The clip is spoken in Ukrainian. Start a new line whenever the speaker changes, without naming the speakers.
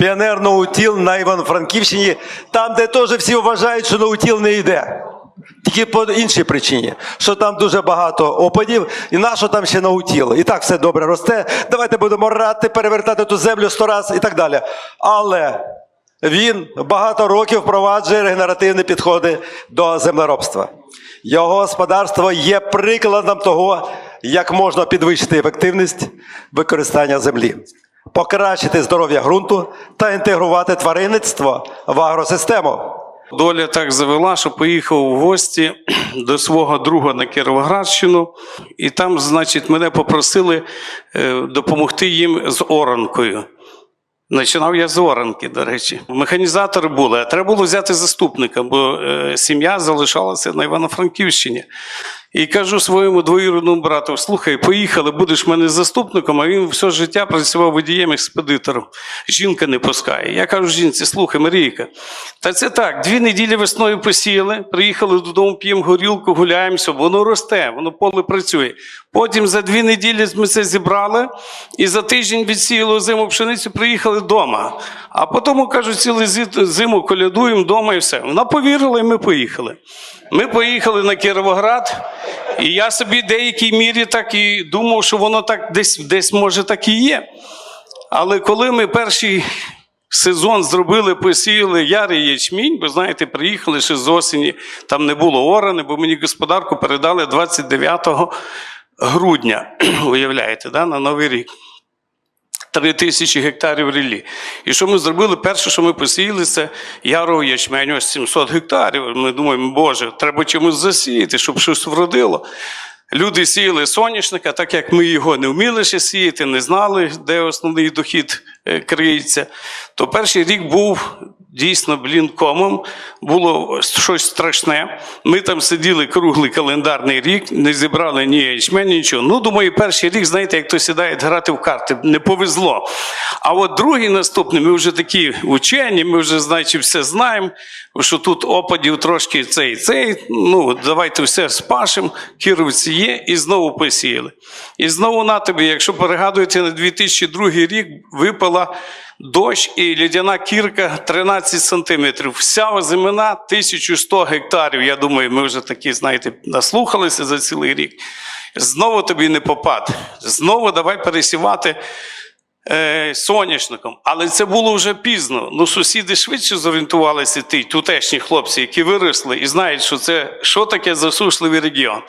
піонер Ноутіл на Івано-Франківщині, там, де теж всі вважають, що Ноутіл не йде. Тільки по іншій причині, що там дуже багато опадів, і нащо там ще наутіл. І так все добре росте. Давайте будемо рати, перевертати ту землю сто раз і так далі. Але він багато років впроваджує регенеративні підходи до землеробства. Його господарство є прикладом того, як можна підвищити ефективність використання землі, покращити здоров'я ґрунту та інтегрувати тваринництво в агросистему.
Доля так завела, що поїхав в гості до свого друга на Кіровоградщину, і там, значить, мене попросили е, допомогти їм з оранкою. Починав я з оранки, до речі. Механізатори були, а треба було взяти заступника, бо е, сім'я залишалася на Івано-Франківщині. І кажу своєму двоюрідному брату: слухай, поїхали, будеш мене заступником, а він все життя працював водієм експедитором. Жінка не пускає. Я кажу жінці, слухай, Марійка, та це так, дві неділі весною посіяли, приїхали додому, п'ємо горілку, гуляємося, воно росте, воно поле працює. Потім за дві неділі ми це зібрали, і за тиждень відсіяли зиму пшеницю, приїхали вдома. А потім, кажуть, цілу зиму колядуємо вдома і все. Вона повірила, і ми поїхали. Ми поїхали на Кіровоград, і я собі в деякій мірі так і думав, що воно так десь, десь може так і є. Але коли ми перший сезон зробили, посіяли ярий ячмінь, ви знаєте, приїхали ще з осені, там не було орани, бо мені господарку передали 29 грудня, уявляєте, да, на Новий рік. Три тисячі гектарів ріллі. І що ми зробили? Перше, що ми посіяли, це ярого ячменю, ось 700 гектарів. Ми думаємо, боже, треба чимось засіяти, щоб щось вродило. Люди сіяли соняшника, так як ми його не вміли ще сіяти, не знали, де основний дохід е, криється. То перший рік був дійсно блінкомом було щось страшне. Ми там сиділи круглий календарний рік, не зібрали ні ячмень, нічого. Ну, думаю, перший рік, знаєте, як то сідає грати в карти, не повезло. А от другий наступний, ми вже такі учені, ми вже, значить, все знаємо, що тут опадів трошки цей, цей. Ну, давайте все спашемо, кіровці є, і знову посіяли. І знову на тобі, якщо перегадуєте на 2002 рік, випала дощ і лідяна кірка 13 сантиметрів. Вся озимина 1100 гектарів. Я думаю, ми вже такі, знаєте, наслухалися за цілий рік. Знову тобі не попад. Знову давай пересівати е, соняшником. Але це було вже пізно. Ну, сусіди швидше зорієнтувалися, ті тутешні хлопці, які виросли і знають, що це що таке засушливий регіон.